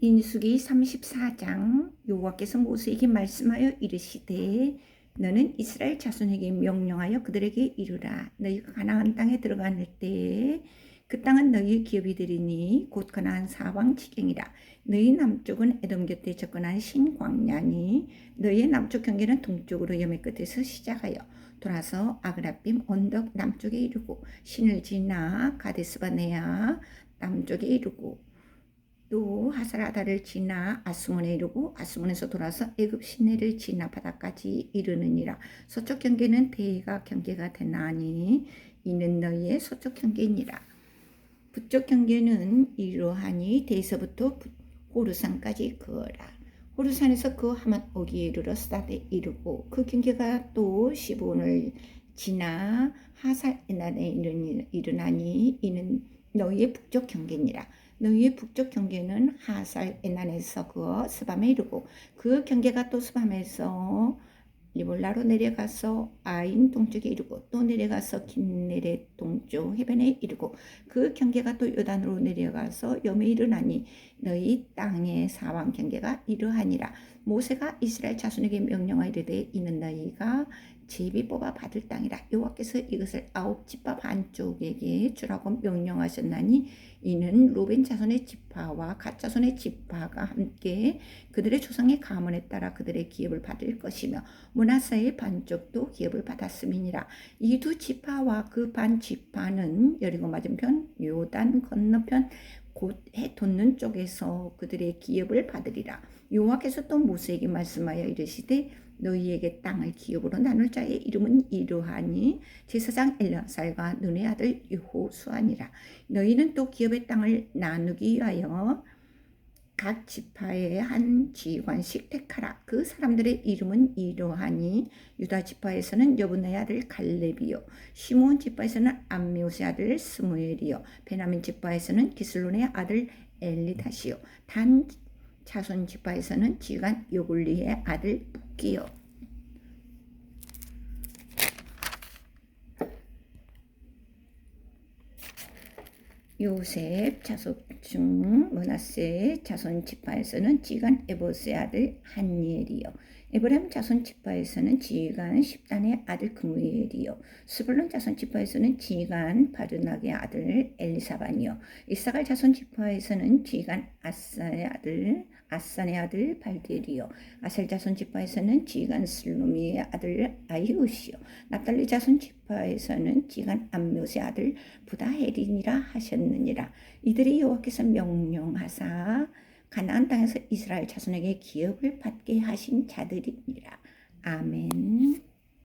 인수기 34장 여호와께서 모세에게 말씀하여 이르시되 너는 이스라엘 자손에게 명령하여 그들에게 이르라. 너희가 가나안 땅에 들어갈 때에 그 땅은 너희의 기업이 되리니 곧 가나안 사방 지경이라. 너희 남쪽은 에돔 곁에 접근한 신광야니 너희의 남쪽 경계는 동쪽으로 여매 끝에서 시작하여 돌아서 아그라빔 언덕 남쪽에 이르고 신을 지나 가데스바네아 남쪽에 이르고 또 하사라다를 지나 아스몬에 이르고 아스몬에서 돌아서 애굽 시내를 지나 바다까지 이르느니라. 서쪽 경계는 대가 경계가 되나니 이는 너희의 서쪽 경계니라. 북쪽 경계는 이러하니 대에서부터 호르산까지 그어라. 호르산에서 그 하만 오기에 이르러 스다데 이르고 그 경계가 또 시본을 지나 하살 에난에 이르나니 이는 너희의 북쪽 경계니라. 너희의 북쪽 경계는 하살 에난에서 그어 스밤에 이르고 그 경계가 또 스밤에서 리볼라로 내려가서 아인 동쪽에 이르고 또 내려가서 긴네레 동쪽 해변에 이르고 그 경계가 또 요단으로 내려가서 염에 이르나니 너희 땅의 사왕 경계가 이러하니라. 모세가 이스라엘 자손에게 명령하여 이르되 이는 너희가 제비 뽑아 받을 땅이라. 여호와께서 이것을 아홉 지파 반쪽에게 주라고 명령하셨나니 이는 로벤 자손의 지파와 갓 자손의 지파가 함께 그들의 조상의 가문에 따라 그들의 기업을 받을 것이며 문하사의 반쪽도 기업을 받았음이니라. 이두 지파와 그반 지파는 여리고 맞은편 요단 건너편 곧 해 돋는 쪽에서 그들의 기업을 받으리라. 여호와께서 또 모세에게 말씀하여 이르시되 너희에게 땅을 기업으로 나눌 자의 이름은 이러하니 제사장 엘라살과 눈의 아들 여호수아니라. 너희는 또 기업의 땅을 나누기 위하여 각 지파의 한 지휘관씩 택하라. 그 사람들의 이름은 이러하니 유다 지파에서는 여분의 아들 갈렙이요. 시므온 지파에서는 암미오스의 아들 스무엘이요. 베냐민 지파에서는 기슬론의 아들 엘리다시요. 단 자손 지파에서는 지간 요굴리의 아들 북기요 요셉 자손 중 문하세 자손 지파에서는 지간 에보스의 아들 한니엘이요. 에브라임 자손 지파에서는 지간 십단의 아들 그무엘이요. 스불론 자손 지파에서는 지간 바르나의 아들 엘리사반이요. 이사갈 자손 지파에서는 지간 아사의 아들 아산의 아들 발델이요. 아셀 자손 지파에서는 지간 슬로미의 아들 아이우시요. 납달리 자손 지파에서는 지간 암묘의 아들 부다헤린이라 하셨 느니라 이들이 여호와께서 명령하사 가나안 땅에서 이스라엘 자손에게 기업을 받게 하신 자들이니라 아멘.